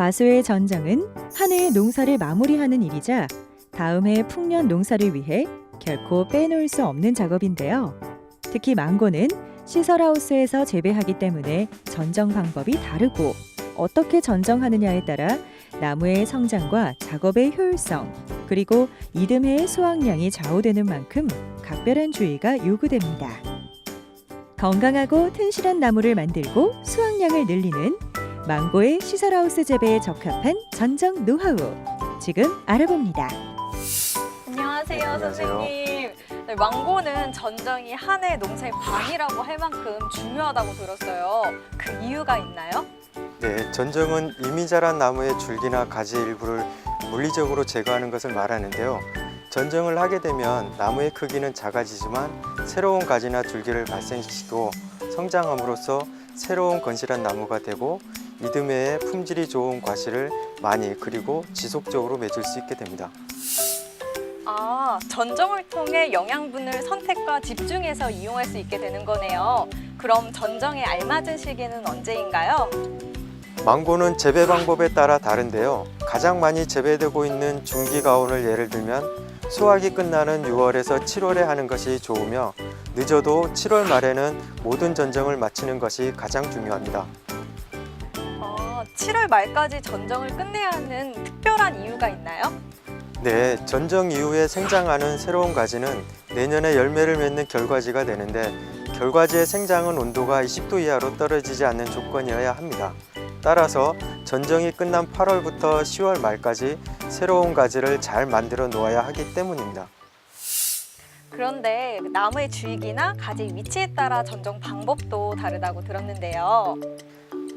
과수의 전정은 한 해의 농사를 마무리하는 일이자 다음 해 풍년 농사를 위해 결코 빼놓을 수 없는 작업인데요. 특히 망고는 시설하우스에서 재배하기 때문에 전정 방법이 다르고 어떻게 전정하느냐에 따라 나무의 성장과 작업의 효율성 그리고 이듬해의 수확량이 좌우되는 만큼 각별한 주의가 요구됩니다. 건강하고 튼실한 나무를 만들고 수확량을 늘리는 망고의 시설하우스 재배에 적합한 전정 노하우 지금 알아봅니다. 안녕하세요, 네, 안녕하세요. 선생님. 네, 망고는 전정이 한 해 농사의 반이라고 할 만큼 중요하다고 들었어요. 그 이유가 있나요? 네, 전정은 이미 자란 나무의 줄기나 가지 일부를 물리적으로 제거하는 것을 말하는데요. 전정을 하게 되면 나무의 크기는 작아지지만 새로운 가지나 줄기를 발생시키고 성장함으로써 새로운 건실한 나무가 되고 이듬해에 품질이 좋은 과실을 많이 그리고 지속적으로 맺을 수 있게 됩니다. 아, 전정을 통해 영양분을 선택과 집중해서 이용할 수 있게 되는 거네요. 그럼 전정에 알맞은 시기는 언제인가요? 망고는 재배 방법에 따라 다른데요. 가장 많이 재배되고 있는 중기 가온을 예를 들면 수확이 끝나는 6월에서 7월에 하는 것이 좋으며 늦어도 7월 말에는 모든 전정을 마치는 것이 가장 중요합니다. 아, 7월 말까지 전정을 끝내야 하는 특별한 이유가 있나요? 네, 전정 이후에 생장하는 새로운 가지는 내년에 열매를 맺는 결과지가 되는데 결과지의 생장은 온도가 20도 이하로 떨어지지 않는 조건이어야 합니다. 따라서 전정이 끝난 8월부터 10월 말까지 새로운 가지를 잘 만들어 놓아야 하기 때문입니다. 그런데 나무의 주익이나 가지 위치에 따라 전정 방법도 다르다고 들었는데요.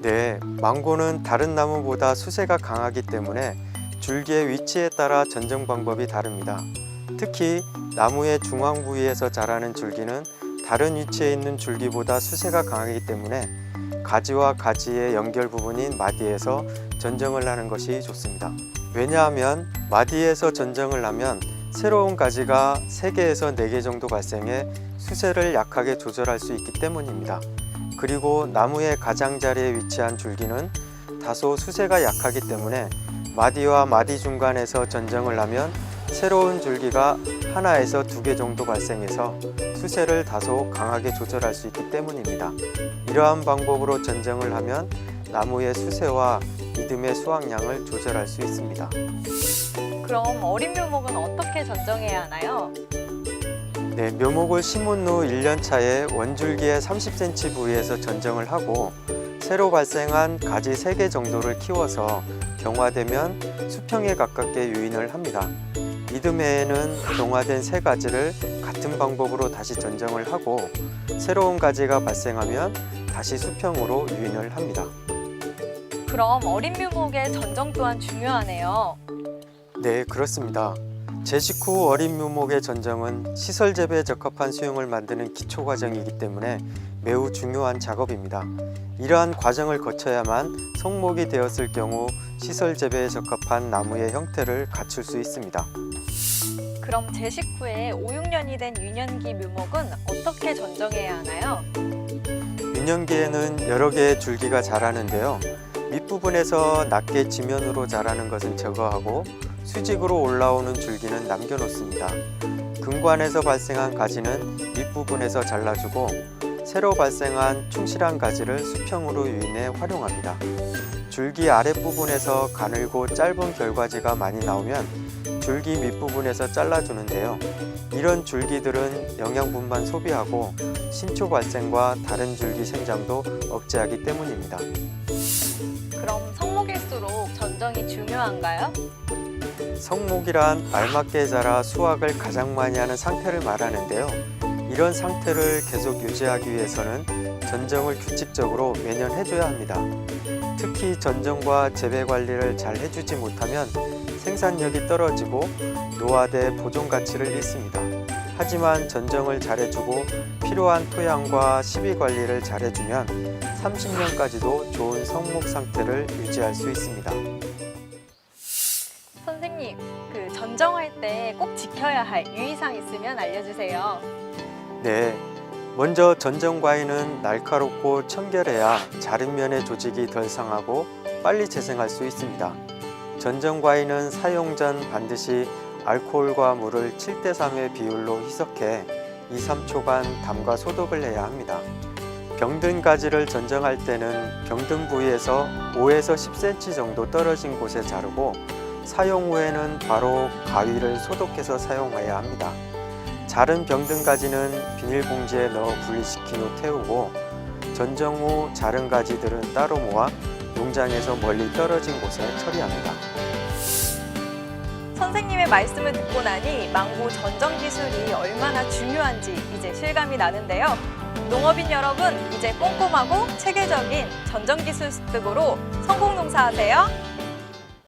네, 망고는 다른 나무보다 수세가 강하기 때문에 줄기의 위치에 따라 전정 방법이 다릅니다. 특히 나무의 중앙 부위에서 자라는 줄기는 다른 위치에 있는 줄기보다 수세가 강하기 때문에 가지와 가지의 연결 부분인 마디에서 전정을 하는 것이 좋습니다. 왜냐하면 마디에서 전정을 하면 새로운 가지가 3개에서 4개 정도 발생해 수세를 약하게 조절할 수 있기 때문입니다. 그리고 나무의 가장자리에 위치한 줄기는 다소 수세가 약하기 때문에 마디와 마디 중간에서 전정을 하면 새로운 줄기가 하나에서 두 개 정도 발생해서 수세를 다소 강하게 조절할 수 있기 때문입니다. 이러한 방법으로 전정을 하면 나무의 수세와 이듬의 수확량을 조절할 수 있습니다. 그럼 어린 묘목은 어떻게 전정해야 하나요? 네, 묘목을 심은 후 1년 차에 원줄기의 30cm 부위에서 전정을 하고 새로 발생한 가지 3개 정도를 키워서 경화되면 수평에 가깝게 유인을 합니다. 이듬해에는 경화된 새 가지를 같은 방법으로 다시 전정을 하고 새로운 가지가 발생하면 다시 수평으로 유인을 합니다. 그럼 어린 묘목의 전정 또한 중요하네요. 네, 그렇습니다. 제식 후 어린 묘목의 전정은 시설 재배에 적합한 수용을 만드는 기초 과정이기 때문에 매우 중요한 작업입니다. 이러한 과정을 거쳐야만 성목이 되었을 경우 시설 재배에 적합한 나무의 형태를 갖출 수 있습니다. 그럼 제식 후에 5, 6년이 된 유년기 묘목은 어떻게 전정해야 하나요? 유년기에는 여러 개의 줄기가 자라는데요. 밑부분에서 낮게 지면으로 자라는 것은 제거하고 수직으로 올라오는 줄기는 남겨놓습니다. 근관에서 발생한 가지는 밑부분에서 잘라주고 새로 발생한 충실한 가지를 수평으로 유인해 활용합니다. 줄기 아랫부분에서 가늘고 짧은 결과지가 많이 나오면 줄기 밑부분에서 잘라주는데요. 이런 줄기들은 영양분만 소비하고 신초 발생과 다른 줄기 생장도 억제하기 때문입니다. 그럼 성목일수록 전정이 중요한가요? 성목이란 알맞게 자라 수확을 가장 많이 하는 상태를 말하는데요. 이런 상태를 계속 유지하기 위해서는 전정을 규칙적으로 매년 해줘야 합니다. 특히 전정과 재배 관리를 잘 해주지 못하면 생산력이 떨어지고 노화돼 보존 가치를 잃습니다. 하지만 전정을 잘해주고 필요한 토양과 시비 관리를 잘해주면 30년까지도 좋은 성목 상태를 유지할 수 있습니다. 지켜야 할 유의사항 있으면 알려주세요. 네, 먼저 전정 과일은 날카롭고 청결해야 자른 면의 조직이 덜 상하고 빨리 재생할 수 있습니다. 전정 과일은 사용 전 반드시 알코올과 물을 7대 3의 비율로 희석해 2, 3초간 담가 소독을 해야 합니다. 병든 가지를 전정할 때는 병든 부위에서 5에서 10cm 정도 떨어진 곳에 자르고 사용 후에는 바로 가위를 소독해서 사용해야 합니다. 자른 병든 가지는 비닐봉지에 넣어 분리시킨 후 태우고 전정 후 자른 가지들은 따로 모아 농장에서 멀리 떨어진 곳에 처리합니다. 선생님의 말씀을 듣고 나니 망고 전정 기술이 얼마나 중요한지 이제 실감이 나는데요. 농업인 여러분, 이제 꼼꼼하고 체계적인 전정 기술 습득으로 성공 농사하세요.